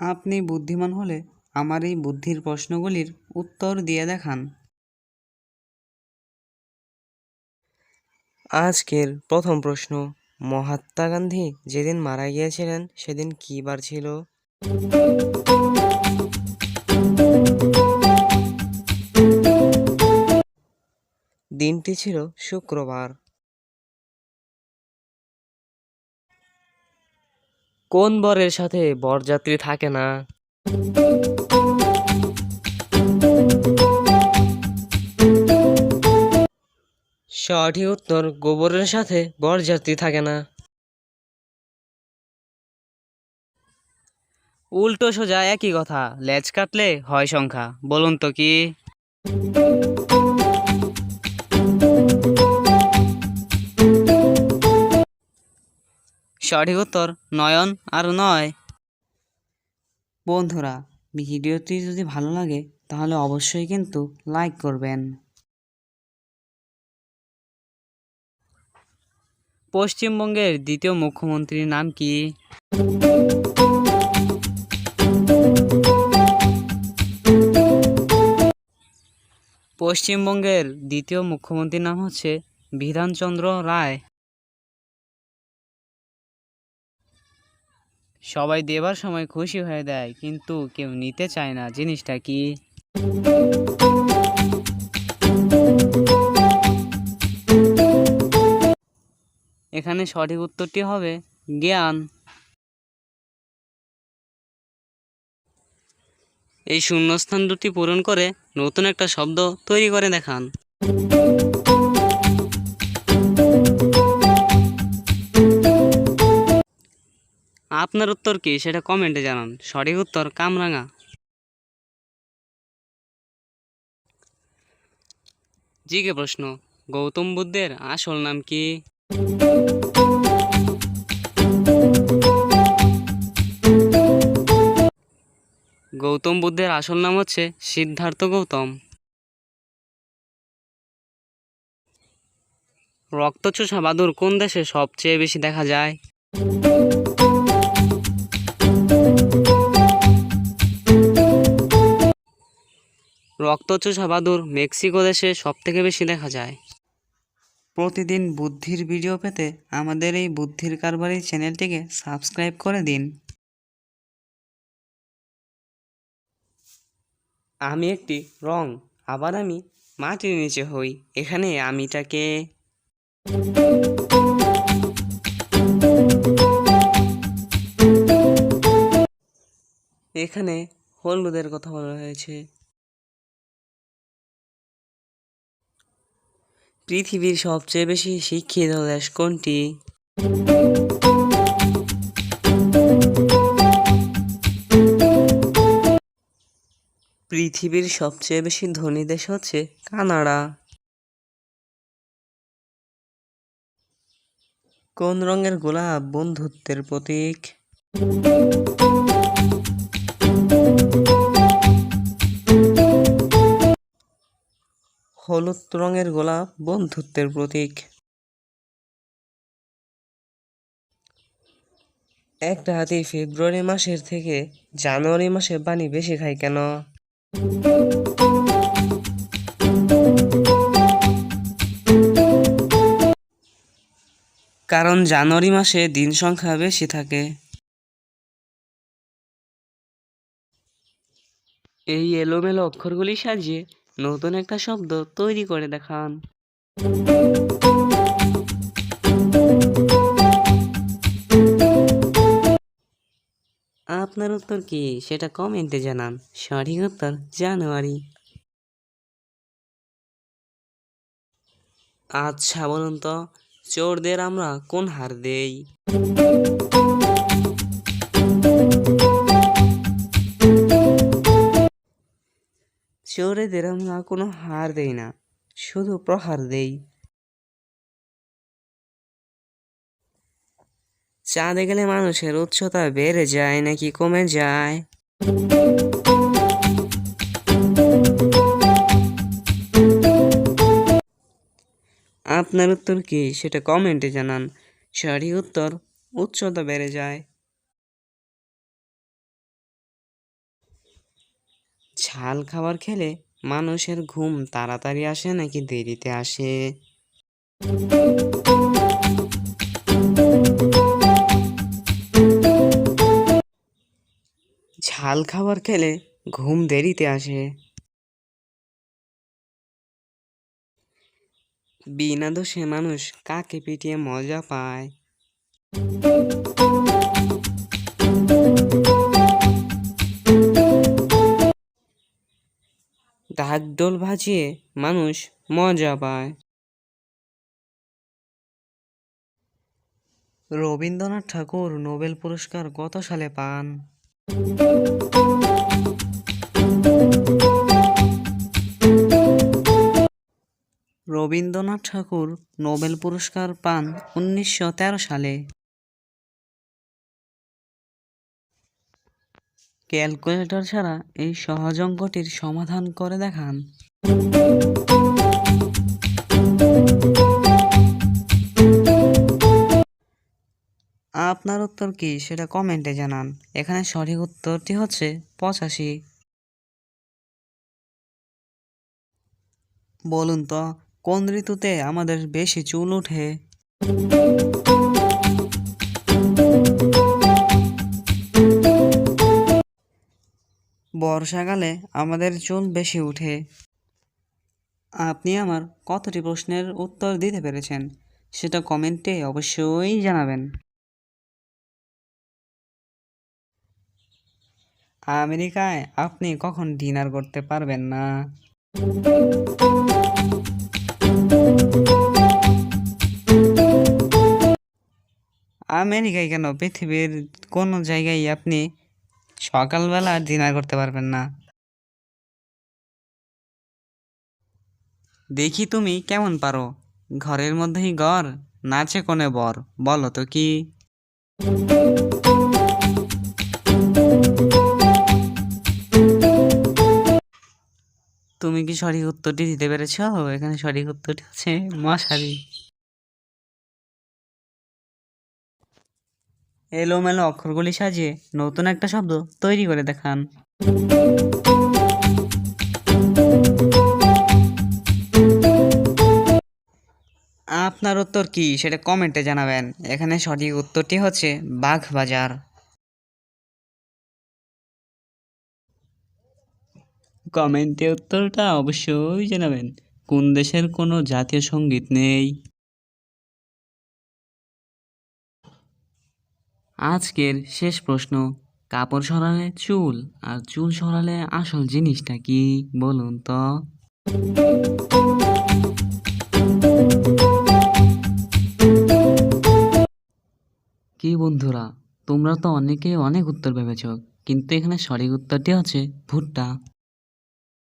আপনি বুদ্ধিমান হলে আমার এই বুদ্ধির প্রশ্নগুলির উত্তর দিয়ে দেখান। আজকের প্রথম প্রশ্ন, মহাত্মা গান্ধী যেদিন মারা গিয়েছিলেন, সেদিন কী বার ছিল? দিনটি ছিল শুক্রবার। কোন বরের সাথে বরযাত্রী থাকে না? সঠিক উত্তর, গোবরের সাথে বরযাত্রী থাকে না। উল্টো সোজা একই কথা, লেজ কাটলে হয় সংখ্যা, বলুন তো কি? সঠিক উত্তর নয়ন আর নয়। বন্ধুরা, ভিডিওটি যদি ভালো লাগে, তাহলে অবশ্যই কিন্তু লাইক করবেন। পশ্চিমবঙ্গের দ্বিতীয় মুখ্যমন্ত্রীর নাম কি? পশ্চিমবঙ্গের দ্বিতীয় মুখ্যমন্ত্রীর নাম হচ্ছে বিধানচন্দ্র রায়। সবাই দেবার সময় খুশি হয়ে দেয়, কিন্তু কেউ নিতে চায় না। জিনিসটা কি? এখানে সঠিক উত্তরটি হবে জ্ঞান। এই শূন্যস্থান দুটি পূরণ করে নতুন একটা শব্দ তৈরি করে দেখান। আপনার উত্তর কি? সেটা কমেন্টে জানান। সঠিক উত্তর কামরাঙা। জিকে প্রশ্ন, গৌতম বুদ্ধের আসল নাম কি? গৌতম বুদ্ধের আসল নাম হচ্ছে সিদ্ধার্থ গৌতম। রক্তচোষা বাদুর কোন দেশে সবচেয়ে বেশি দেখা যায়? রক্তচোষা বাদুর মেক্সিকো দেশে সবথেকে বেশি দেখা যায়। প্রতিদিন বুদ্ধির ভিডিও পেতে আমাদের এই বুদ্ধির কারবারি চ্যানেলটিকে সাবস্ক্রাইব করে দিন। আমি একটি রং আবার আমি মাটির নিচে হই এখানে আমিটাকে। এখানে হলুদের কথা বলা হয়েছে। পৃথিবীর সবচেয়ে বেশি শিক্ষিত দেশ কোনটি? পৃথিবীর সবচেয়ে বেশি ধনী দেশ হচ্ছে কানাডা। কোন রঙের গোলাপ বন্ধুত্বের প্রতীক? হলুদ রঙের গোলাপ বন্ধুত্বের প্রতীক। একটা হাতি ফেব্রুয়ারি মাসের থেকে জানুয়ারি মাসে পানি বেশি খায় কেন? কারণ জানুয়ারি মাসে দিন সংখ্যা বেশি থাকে। এই এলোমেলো অক্ষরগুলি সাজিয়ে নতুন একটা শব্দ তৈরি করে দেখান। আপনার উত্তর কি? সেটা কমেন্টে জানান। সঠিক উত্তর জানুয়ারি। আচ্ছা বলুন তো, চোরদের আমরা কোন হার দেই? চোরেদের আমরা কোনো হার দেই না, শুধু প্রহার দেই। চাঁদে গেলে মানুষের উচ্চতা বেড়ে যায়, নাকি কমে যায়? আপনার উত্তর কি? সেটা কমেন্টে জানান। সঠিক উত্তর, উচ্চতা বেড়ে যায়। ঝাল খাবার খেলে মানুষের ঘুম তাড়াতাড়ি আসে নাকি দেরিতে আসে? ঝাল খাবার খেলে ঘুম দেরিতে আসে। বিনা দোষে মানুষ কাকে পিটিয়ে মজা পায়? ঢাকঢোল ভাজিয়ে মানুষ মজা পায়। রবীন্দ্রনাথ ঠাকুর নোবেল পুরস্কার কত সালে পান? রবীন্দ্রনাথ ঠাকুর নোবেল পুরস্কার পান উনিশশো তেরো সালে। ক্যালকুলেটর ছাড়া এই সহজ অঙ্কটির সমাধান করে দেখান। আপনার উত্তর কি সেটা কমেন্টে জানান। এখানে সঠিক উত্তরটি হচ্ছে পঁচাশি। বলুন তো, কোন ঋতুতে আমাদের বেশি চুল ওঠে? বর্ষাকালে আমাদের চুল বেশি উঠে। আপনি আমার কতটি প্রশ্নের উত্তর দিতে পেরেছেন, সেটা কমেন্টে অবশ্যই জানাবেন। আমেরিকায় আপনি কখন ডিনার করতে পারবেন না? আমেরিকায় কেন? পৃথিবীর কোনো জায়গায় আপনি সকালবেলা ডিনার করতে পারবেন না। দেখি তুমি কেমন পারো। ঘরের মধ্যেই ঘর নাচে কোণে বর, বলো তো কি? তুমি কি সঠিক উত্তরটি দিতে পেরেছ? এখানে সঠিক উত্তরটি হচ্ছে মশারি। এলোমেলো অক্ষরগুলি সাজিয়ে নতুন একটা শব্দ তৈরি করে দেখান। আপনার উত্তর কি সেটা কমেন্টে জানাবেন। এখানে সঠিক উত্তরটি হচ্ছে বাঘ বাজার কমেন্টে উত্তরটা অবশ্যই জানাবেন। কোন দেশের কোনো জাতীয় সংগীত নেই? আজকের শেষ প্রশ্ন, কাপড় সরালে চুল আর চুল সরালে আসল জিনিসটা কি বলুন তো? কি বন্ধুরা, তোমরা তো অনেকেই অনেক উত্তর ভেবেছ, কিন্তু এখানে সঠিক উত্তরটি হচ্ছে ভুট্টা।